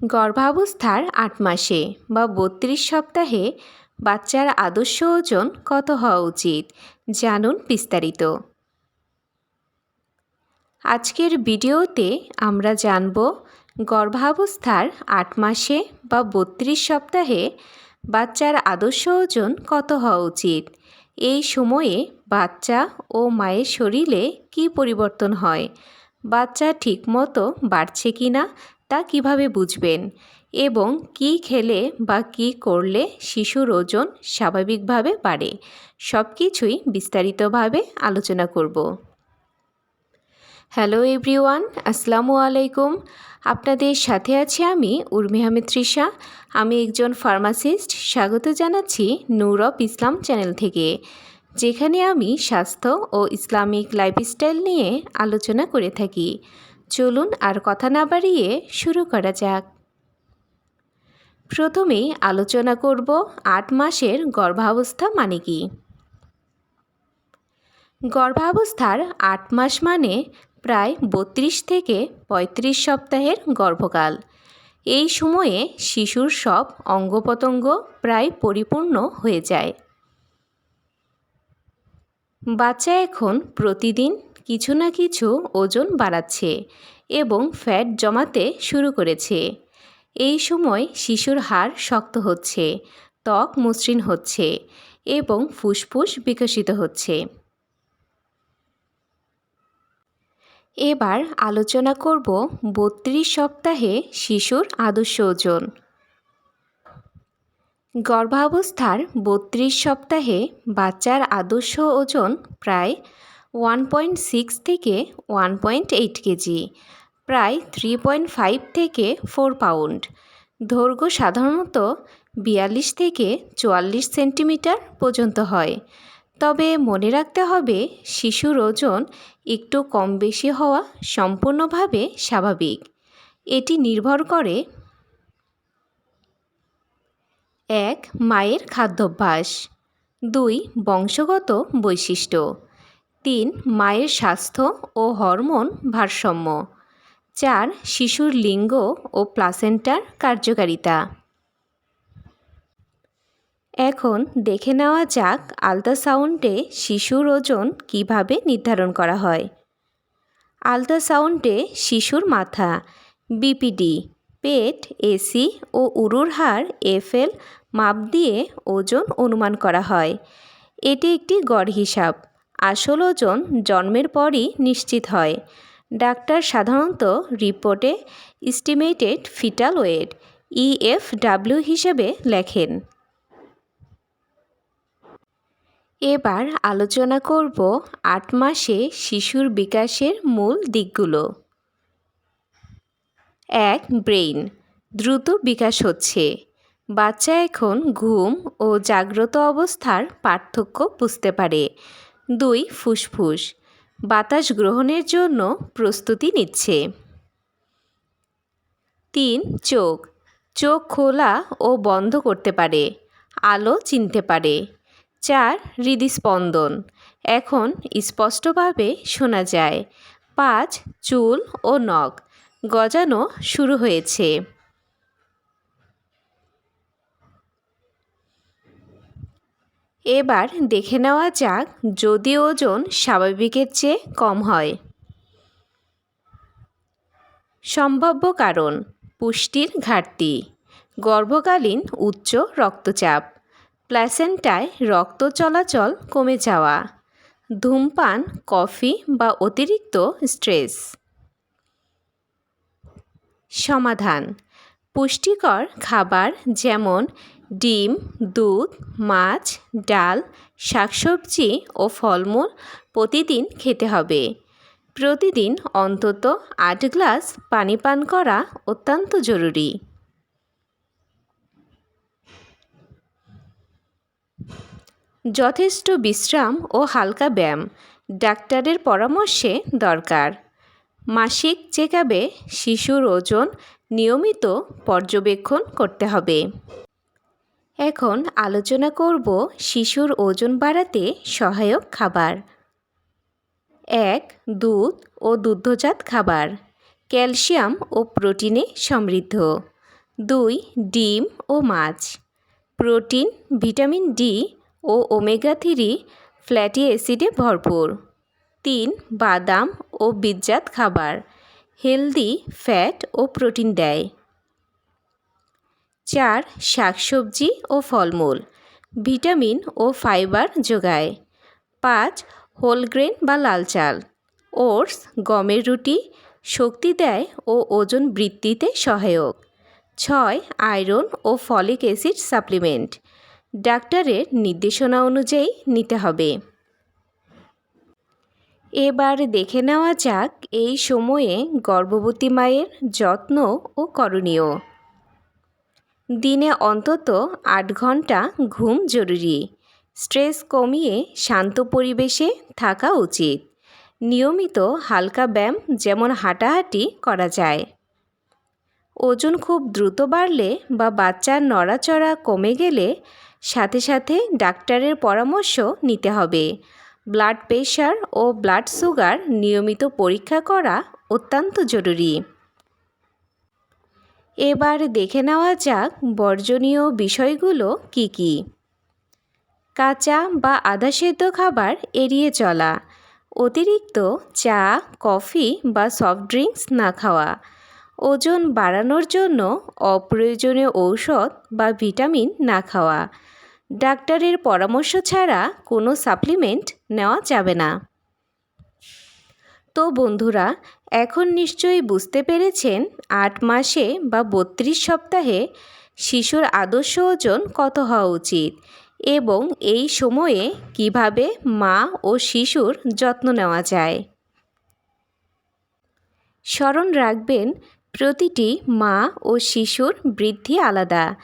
গর্ভাবস্থার আট মাসে বা বত্রিশ সপ্তাহে বাচ্চার আদর্শ ওজন কত হওয়া উচিত? জানুন বিস্তারিত। আজকের ভিডিওতে আমরা জানব গর্ভাবস্থার আট মাসে বা বত্রিশ সপ্তাহে বাচ্চার আদর্শ ওজন কত হওয়া উচিত? এই সময়ে বাচ্চা ও মায়ের শরীরে কী পরিবর্তন হয়? বাচ্চা ঠিকমতো বাড়ছে কি না তা কীভাবে বুঝবেন? এবং কি খেলে বা কি করলে শিশুর ওজন স্বাভাবিকভাবে বাড়ে? সব কিছুই বিস্তারিতভাবে আলোচনা করব। হ্যালো এভরিওয়ান, আসসালামু আলাইকুম। আপনাদের সাথে আছি আমি উর্মি আহমেদ তৃষা। আমি একজন ফার্মাসিস্ট। স্বাগত জানাচ্ছি নূর অফ ইসলাম চ্যানেল থেকে, যেখানে আমি স্বাস্থ্য ও ইসলামিক লাইফস্টাইল নিয়ে আলোচনা করে থাকি। চলুন আর কথা না বাড়িয়ে শুরু করা যাক। প্রথমেই আলোচনা করব আট মাসের গর্ভাবস্থা মানে কি? গর্ভাবস্থার আট মাস মানে প্রায় বত্রিশ থেকে ৩৫ সপ্তাহের গর্ভকাল। এই সময়ে শিশুর সব অঙ্গপতঙ্গ প্রায় পরিপূর্ণ হয়ে যায়। বাচ্চা এখন প্রতিদিন কিছু না কিছু ওজন বাড়াচ্ছে এবং ফ্যাট জমাতে শুরু করেছে। এই সময় শিশুর হাড় শক্ত হচ্ছে, ত্বক মসৃণ হচ্ছে এবং ফুসফুস বিকশিত হচ্ছে। এবার আলোচনা করব বত্রিশ সপ্তাহে শিশুর আদর্শ ওজন। গর্ভাবস্থার বত্রিশ সপ্তাহে বাচ্চার আদর্শ ওজন প্রায় ওয়ান পয়েন্ট সিক্স থেকে ওয়ান পয়েন্ট এইট কেজি, প্রায় থ্রি পয়েন্ট ফাইভ থেকে ফোর পাউন্ড দৈর্ঘ্য সাধারণত বিয়াল্লিশ থেকে চুয়াল্লিশ সেন্টিমিটার পর্যন্ত হয়। তবে মনে রাখতে হবে, শিশুর ওজন একটু কম বেশি হওয়া সম্পূর্ণভাবে স্বাভাবিক। এটি নির্ভর করে এক, মায়ের খাদ্যাভ্যাস। দুই, বংশগত বৈশিষ্ট্য। তিন, মায়ের স্বাস্থ্য ও হরমোন ভারসাম্য। চার, শিশুর লিঙ্গ ও প্লাসেন্টার কার্যকারিতা। এখন দেখে নেওয়া যাক আলট্রাসাউন্ডে শিশুর ওজন কীভাবে নির্ধারণ করা হয়। আলট্রাসাউন্ডে শিশুর মাথা, বিপিডি, পেট, এসি ও উরুর হাড়, এফএল মাপ দিয়ে ওজন অনুমান করা হয়। এটি একটি গড় হিসাব। আসল ওজন জন্মের পরই নিশ্চিত হয়। ডাক্তার সাধারণত রিপোর্টে ইস্টিমেটেড ফিটাল ওয়েট ইএফডাব্লিউ হিসেবে লেখেন। এবার আলোচনা করব আট মাসে শিশুর বিকাশের মূল দিকগুলো। এক, ব্রেইন, দ্রুত বিকাশ হচ্ছে। বাচ্চা এখন ঘুম ও জাগ্রত অবস্থার পার্থক্য বুঝতে পারে। দুই ফুসফুস। বাতাস গ্রহণের জন্য প্রস্তুতি নিচ্ছে। তিন চোখ। চোখ খোলা ও বন্ধ করতে পারে। আলো চিনতে পারে। চার হৃদস্পন্দন। এখন স্পষ্টভাবে শোনা যায়। পাঁচ চুল ও নখ। গজানো শুরু হয়েছে। এবার দেখে নেওয়া যাক যদি ওজন স্বাভাবিকের চেয়ে কম হয়। সম্ভাব্য কারণ, পুষ্টির ঘাটতি, গর্ভকালীন উচ্চ রক্তচাপ প্ল্যাসেন্টায় রক্ত চলাচল কমে যাওয়া, ধূমপান, কফি বা অতিরিক্ত স্ট্রেস। সমাধান পুষ্টিকর খাবার যেমন ডিম, দুধ, মাছ, ডাল, শাকসবজি ও ফলমূল প্রতিদিন খেতে হবে। প্রতিদিন অন্তত আট গ্লাস পানি পান করা অত্যন্ত জরুরি। যথেষ্ট বিশ্রাম ও হালকা ব্যায়াম ডাক্তারের পরামর্শে দরকার। মাসিক চেকআপে শিশুর ওজন নিয়মিত পর্যবেক্ষণ করতে হবে। এখন আলোচনা করব শিশুর ওজন বাড়াতে সহায়ক খাবার। এক, দুধ ও দুগ্ধজাত খাবার। ক্যালসিয়াম ও প্রোটিনে সমৃদ্ধ। দুই, ডিম ও মাছ। প্রোটিন, ভিটামিন ডি ও ওমেগা থ্রি ফ্ল্যাটি অ্যাসিডে ভরপুর। তিন, বাদাম ও বীজজাত খাবার। হেলদি ফ্যাট ও প্রোটিন দেয়। চার, শাকসবজি ও ফলমূল। ভিটামিন ও ফাইবার যোগায়। পাঁচ হোলগ্রেন বা লাল চাল। ওটস, গমের রুটি, শক্তি দেয় ও ওজন বৃদ্ধিতে সহায়ক। ছয়, আয়রন ও ফলিক অ্যাসিড সাপ্লিমেন্ট। ডাক্তারের নির্দেশনা অনুযায়ী নিতে হবে। এবার দেখে নেওয়া যাক এই সময়ে গর্ভবতী মায়ের যত্ন ও করণীয়। দিনে অন্তত আট ঘণ্টা ঘুম জরুরি। স্ট্রেস কমিয়ে শান্ত পরিবেশে থাকা উচিত। নিয়মিত হালকা ব্যায়াম যেমন হাঁটাহাঁটি করা যায়। ওজন খুব দ্রুত বাড়লে বা বাচ্চার নড়াচড়া কমে গেলে সাথে সাথে ডাক্তারের পরামর্শ নিতে হবে। ব্লাড প্রেশার ও ব্লাড সুগার নিয়মিত পরীক্ষা করা অত্যন্ত জরুরি। এবার দেখে নেওয়া যাক বর্জনীয় বিষয়গুলো কি কি। কাঁচা বা আধা সেদ্ধ খাবার এড়িয়ে চলা, অতিরিক্ত চা, কফি বা সফট ড্রিঙ্কস না খাওয়া, ওজন বাড়ানোর জন্য অপ্রয়োজনীয় ঔষধ বা ভিটামিন না খাওয়া। ডাক্তারের পরামর্শ ছাড়া কোনো সাপ্লিমেন্ট নেওয়া যাবে না। তো বন্ধুরা, এখন নিশ্চয়ই বুঝতে পেরেছেন আট মাসে বা বত্রিশ সপ্তাহে শিশুর আদর্শ ওজন কত হওয়া উচিত এবং এই সময়ে কীভাবে মা ও শিশুর যত্ন নেওয়া যায়। স্মরণ রাখবেন, প্রতিটি মা ও শিশুর বৃদ্ধি আলাদা,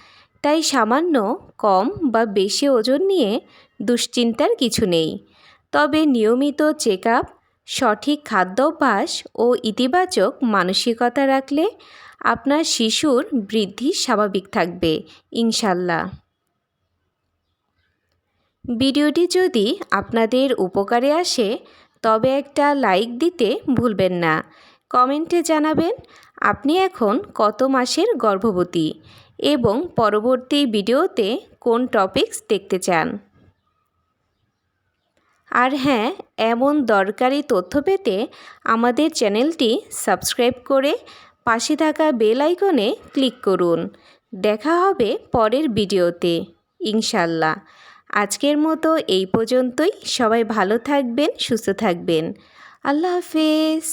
তাই সামান্য কম বা বেশি ওজন নিয়ে দুশ্চিন্তার কিছু নেই। তবে নিয়মিত চেক আপ সঠিক খাদ্যাভ্যাস ও ইতিবাচক মানসিকতা রাখলে আপনার শিশুর বৃদ্ধি স্বাভাবিক থাকবে ইনশাল্লাহ ভিডিওটি যদি আপনাদের উপকারে আসে, তবে একটা লাইক দিতে ভুলবেন না। কমেন্টে জানাবেন, আপনি এখন কত মাসের গর্ভবতী এবং পরবর্তী ভিডিওতে কোন টপিকস দেখতে চান? আর হ্যাঁ এমন দরকারি তথ্য পেতে আমাদের চ্যানেলটি সাবস্ক্রাইব করে পাশে থাকা বেল আইকনে ক্লিক করুন। দেখা হবে পরের ভিডিওতে, ইনশাল্লাহ। আজকের মতো এই পর্যন্তই। সবাই ভালো থাকবেন, সুস্থ থাকবেন। আল্লাহ হাফেজ।